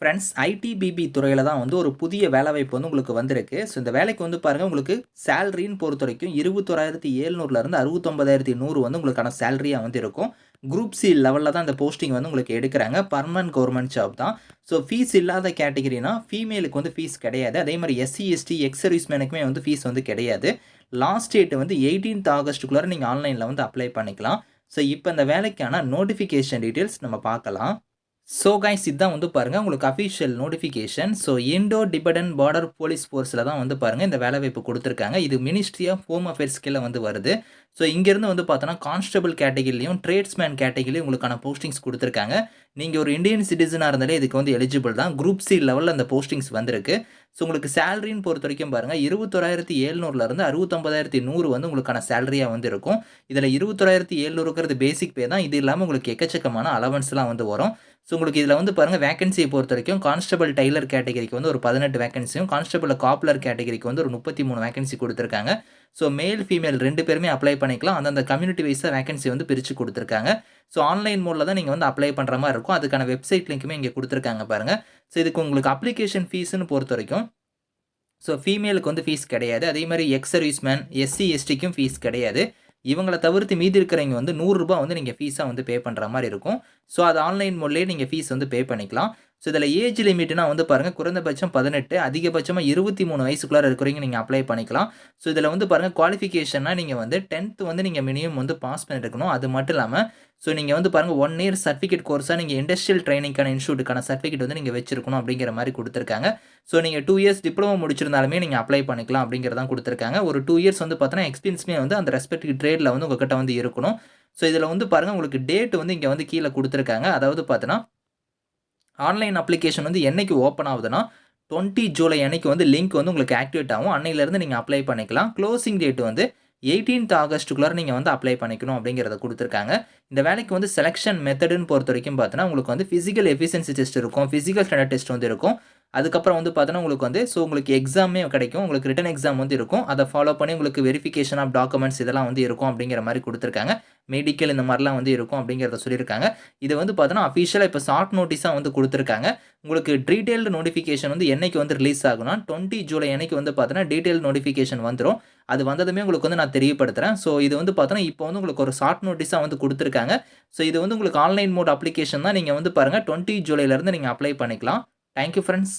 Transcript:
Friends ITBP துறையில் தான் வந்து ஒரு புதிய வேலைவாய்ப்பு வந்து உங்களுக்கு வந்திருக்கு. ஸோ இந்த வேலைக்கு வந்து பாருங்கள் உங்களுக்கு சேலரின்னு பொறுத்த வரைக்கும் இருபத்தோராயிரத்தி ஏழ்நூறுலேருந்து அறுபத்தொம்பதாயிரத்தி நூறு வந்து உங்களுக்கான சேலரியாக வந்து இருக்கும். குரூப் சி லெவலில் தான் இந்த போஸ்டிங் வந்து உங்களுக்கு எடுக்கிறாங்க. பர்மனன்ட் கவர்மெண்ட் ஜாப் தான். ஸோ ஃபீஸ் இல்லாத கேட்டகிரினா ஃபீமேலுக்கு வந்து ஃபீஸ் கிடையாது. அதே மாதிரி எஸ்சி எஸ்டி எக்ஸ் சர்வீஸ்மேனுக்குமே வந்து ஃபீஸ் வந்து கிடையாது. லாஸ்ட் டேட் வந்து எயிட்டீன்த் ஆகஸ்ட்டுக்குள்ளே நீங்கள் ஆன்லைனில் வந்து அப்ளை பண்ணிக்கலாம். ஸோ இப்போ இந்த வேலைக்கான நோட்டிஃபிகேஷன் டீட்டெயில்ஸ் நம்ம பார்க்கலாம். ஸோ கைஸ் இதுதான் வந்து பாருங்கள் உங்களுக்கு official notification so Indo Tibetan border police ஃபோர்ஸில் தான் வந்து பாருங்கள் இந்த வேலைவாய்ப்பு கொடுத்துருக்காங்க. இது மினிஸ்ட்ரி ஆஃப் ஹோம் அஃபேர்ஸ் கீழே வந்து வருது. ஸோ இங்கேருந்து வந்து பார்த்தோன்னா கான்ஸ்டபிள் கேட்டகிரிலையும் ட்ரேட்ஸ்மேன் கேட்டகிரிலையும் உங்களுக்கான போஸ்டிங்ஸ் கொடுத்துருக்காங்க. நீங்கள் ஒரு இந்தியன் சிட்டிசனாக இருந்தாலே இதுக்கு வந்து எலிஜிபிள் தான். குரூப் சி லெவலில் அந்த போஸ்டிங்ஸ் வந்திருக்கு. ஸோ உங்களுக்கு சேலரின்னு பொறுத்த வரைக்கும் பாருங்கள் இருபத்தொராயிரத்தி ஏழ்நூறுலேருந்து அறுபத்தொம்பதாயிரத்தி நூறு வந்து உங்களுக்கான சேலரியாக வந்து இருக்கும். இதில் இருபத்தொராயிரத்தி ஏழ்நூறுங்கிறது பேசிக் பே தான். இது இல்லாமல் உங்களுக்கு எக்கச்சக்கமான அலவன்ஸ்லாம் வந்து வரும். ஸோ உங்களுக்கு இதில் வந்து பாருங்கள் வேகன்சியை பொறுத்த வரைக்கும் கான்ஸ்டபிள் டைலர் கேட்டகரிக்கு வந்து ஒரு பதினெட்டு வேகன்சியும் கான்ஸ்டபிள் காப்லர் கேட்டகரிக்கு வந்து ஒரு முப்பத்தி மூணு வேகன்சி கொடுத்துருக்காங்க. ஸோ மேல் ஃபீமேல் ரெண்டு பேருமே அப்ளை பண்ணிக்கலாம். அந்தந்த கம்யூனிட்டி வைஸாக வேகன்சி வந்து பிரித்து கொடுத்துருக்காங்க. ஸோ ஆன்லைன் மோடில் தான் நீங்கள் வந்து அப்ளை பண்ணுற மாதிரி இருக்கும். அதுக்கான வெப்சைட் லிங்க்குமே இங்கே கொடுத்துருக்காங்க பாருங்கள் ஸோ இதுக்கு உங்களுக்கு அப்ளிகேஷன் ஃபீஸ்னு பொறுத்த வரைக்கும் ஸோ ஃபீமேலுக்கு வந்து ஃபீஸ் கிடையாது. அதே மாதிரி எக்ஸ் சர்வீஸ்மேன் எஸ்சி எஸ்டிக்கும் ஃபீஸ் கிடையாது. இவங்களை தவிர்த்து மீதி இருக்கிறவங்க வந்து நூறுரூபா வந்து நீங்கள் ஃபீஸாக வந்து பே பண்ணுற மாதிரி இருக்கும். ஸோ அது ஆன்லைன் மோட்லேயே நீங்கள் ஃபீஸ் வந்து பே பண்ணிக்கலாம். ஸோ இதில் ஏஜ் லிமிட்னா வந்து பாருங்கள் குறைந்தபட்சம் பதினெட்டு அதிகபட்சமாக இருபத்தி மூணு வயசுக்குள்ளே இருக்கிறவங்க நீங்கள் அப்ளை பண்ணிக்கலாம். ஸோ இதில் வந்து பாருங்கள் குவாலிஃபிகேஷன்னா நீங்கள் வந்து டென்த்து வந்து நீங்கள் மினிமம் வந்து பாஸ் பண்ணியிருக்கணும். அது மட்டும் இல்லாமல் ஸோ நீங்கள் வந்து பாருங்கள் ஒன் இயர் சர்டிஃபிகேட் கோர்ஸாக நீங்கள் இண்டஸ்ட்ரியல் ட்ரைனிங்கான இன்ஸ்டியூட்டுக்கான சர்டிஃபிகேட் வந்து நீங்கள் வச்சிருக்கணும் அப்படிங்கிற மாதிரி கொடுத்துருக்காங்க. ஸோ நீங்கள் டூ இயர்ஸ் டிப்ளமோ முடிச்சிருந்தாலுமே நீங்கள் அப்ளை பண்ணிக்கலாம் அப்படிங்கிறதான் கொடுத்துருக்காங்க. ஒரு டூ இயர்ஸ் வந்து பார்த்தோன்னா எக்ஸ்பீரியன்ஸுமே வந்து அந்த ரெஸ்பெக்டிவ் ட்ரேடில் வந்து உங்ககிட்ட வந்து இருக்கணும். ஸோ இதில் வந்து பாருங்கள் உங்களுக்கு டேட் வந்து இங்கே வந்து கீழே கொடுத்துருக்காங்க. அதாவது பார்த்தோன்னா ஆன்லைன் அப்ளிகேஷன் வந்து என்னைக்கு ஓப்பன் ஆகுதுன்னா டுவெண்ட்டி ஜூலை அன்னைக்கு வந்து லிங்க் வந்து உங்களுக்கு ஆக்டிவேட் ஆகும். அன்னையிலேருந்து நீங்கள் அப்ளை பண்ணிக்கலாம். க்ளோசிங் டேட் வந்து எயிட்டீன்த் ஆகஸ்ட்டுக்குள்ளே நீங்கள் வந்து அப்ளை பண்ணிக்கணும் அப்படிங்கிறத கொடுத்துருக்காங்க. இந்த வேலைக்கு வந்து செலெக்ஷன் மெத்தடுன்னு பொறுத்த வரைக்கும் பார்த்தோன்னா உங்களுக்கு வந்து ஃபிசிக்கல் எஃபிஷியன்சி டெஸ்ட் இருக்கும். ஃபிசிக்கல் ஸ்டாண்டர்ட் டெஸ்ட் வந்து இருக்கும். அதுக்கப்புறம் வந்து பார்த்தோன்னா உங்களுக்கு வந்து ஸோ உங்களுக்கு எக்ஸாமே கிடைக்கும். உங்களுக்கு ரிட்டன் எக்ஸாம் வந்து இருக்கும். அதை ஃபாலோ பண்ணி உங்களுக்கு வெரிஃபிகேஷன் ஆஃப் டாக்குமெண்ட்ஸ் இதெல்லாம் வந்து இருக்கும் அப்படிங்கிற மாதிரி கொடுத்துருக்காங்க. மெடிக்கல் இந்த மாதிரிலாம் வந்து இருக்கும் அப்படிங்கிறத சொல்லியிருக்காங்க. இது வந்து பார்த்தோன்னா அஃபிஷியலாக இப்போ ஷார்ட் நோட்டீஸாக வந்து கொடுத்துருக்காங்க. உங்களுக்கு டீட்டெயில்டு நோட்டிஃபிகேஷன் வந்து என்னைக்கு வந்து ரிலீஸ் ஆகும்னா டுவெண்ட்டி ஜூலை அன்னைக்கு வந்து பார்த்தோன்னா டீட்டெயில் நோட்டிஃபிகேஷன் வந்துடும் அது வந்ததுமே உங்களுக்கு வந்து நான் தெரியப்படுத்துகிறேன் ஸோ இது வந்து பார்த்தோன்னா இப்போ வந்து உங்களுக்கு ஒரு ஷார்ட் நோட்டீஸாக வந்து கொடுத்துருக்காங்க. ஸோ இது வந்து உங்களுக்கு ஆன்லைன் மோட் அப்ளிகேஷன் தான். நீங்கள் வந்து பாருங்கள் டுவெண்ட்டி ஜூலைலேருந்து நீங்கள் அப்ளை பண்ணிக்கலாம். Thank you friends